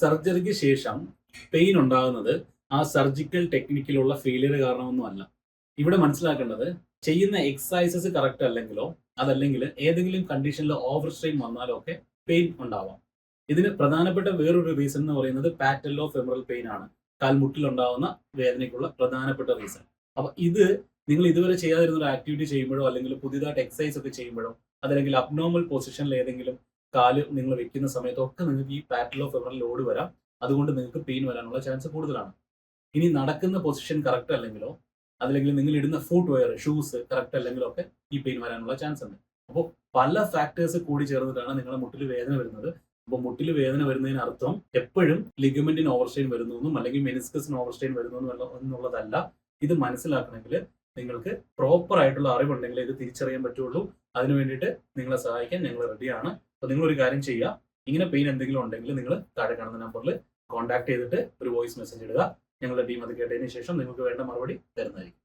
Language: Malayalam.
സർജറിക്ക് ശേഷം പെയിൻ ഉണ്ടാകുന്നത് ആ സർജിക്കൽ ടെക്നിക്കിലുള്ള ഫെയിലിയർ കാരണമൊന്നുമല്ല. ഇവിടെ മനസ്സിലാക്കേണ്ടത് ചെയ്യുന്ന എക്സസൈസസ് കറക്റ്റ് അല്ലെങ്കിലോ അതല്ലെങ്കിൽ ഏതെങ്കിലും കണ്ടീഷനിൽ ഓവർ സ്ട്രെയിൻ വന്നാലോ ഒക്കെ പെയിൻ ഉണ്ടാവാം. ഇതിന് പ്രധാനപ്പെട്ട വേറൊരു റീസൺ എന്ന് പറയുന്നത് പാറ്റല്ലോ ഫെമറൽ പെയിൻ ആണ്. കാൽമുട്ടിലുണ്ടാവുന്ന വേദനയ്ക്കുള്ള പ്രധാനപ്പെട്ട റീസൺ അപ്പൊ ഇത് നിങ്ങൾ ഇതുവരെ ചെയ്യാതിരുന്ന ഒരു ആക്ടിവിറ്റി ചെയ്യുമ്പോഴോ അല്ലെങ്കിൽ പുതിയതായിട്ട് എക്സസൈസ് ഒക്കെ ചെയ്യുമ്പോഴോ അതല്ലെങ്കിൽ അബ്നോർമൽ പൊസിഷനിൽ ഏതെങ്കിലും കാൽ നിങ്ങൾ വെക്കുന്ന സമയത്തൊക്കെ നിങ്ങൾക്ക് ഈ പാറ്റലോ ഫെമറൽ ലോഡ് വരാം. അതുകൊണ്ട് നിങ്ങൾക്ക് പെയിൻ വരാനുള്ള ചാൻസ് കൂടുതലാണ്. ഇനി നടക്കുന്ന പൊസിഷൻ കറക്റ്റ് അല്ലെങ്കിലോ അതല്ലെങ്കിൽ നിങ്ങൾ ഇടുന്ന ഫുട് വെയർ ഷൂസ് കറക്റ്റ് അല്ലെങ്കിലോ ഒക്കെ ഈ പെയിൻ വരാനുള്ള ചാൻസ് ഉണ്ട്. അപ്പോൾ പല ഫാക്ടേഴ്സ് കൂടി ചേർന്നിട്ടാണ് നിങ്ങളുടെ മുട്ടിൽ വേദന വരുന്നത്. അപ്പോൾ മുട്ടിൽ വേദന വരുന്നതിന് അർത്ഥം എപ്പോഴും ലിഗമെന്റിന് ഓവർസ്റ്റെയിൻ വരുന്നു എന്നും അല്ലെങ്കിൽ മെനിസ്കസിന് ഓവർസ്റ്റെയിൻ വരുന്നു എന്നും എന്നുള്ളതല്ല. ഇത് മനസ്സിലാക്കണമെങ്കിൽ നിങ്ങൾക്ക് പ്രോപ്പർ ആയിട്ടുള്ള അറിവുണ്ടെങ്കിൽ ഇത് തിരിച്ചറിയാൻ പറ്റുള്ളൂ. അതിനു വേണ്ടിയിട്ട് നിങ്ങളെ സഹായിക്കാൻ ഞങ്ങൾ റെഡിയാണ് അപ്പോൾ നിങ്ങൾ ഒരു കാര്യം ചെയ്യുക ഇങ്ങനെ പെയിൻ എന്തെങ്കിലും ഉണ്ടെങ്കിൽ നിങ്ങൾ താഴെ കാണുന്ന നമ്പറിൽ കോൺടാക്ട് ചെയ്തിട്ട് ഒരു വോയിസ് മെസ്സേജ് ഇടുക. ഞങ്ങളുടെ ടീം അത് കേട്ടതിന് ശേഷം നിങ്ങൾക്ക് വേണ്ട മറുപടി തരുന്നതായിരിക്കും.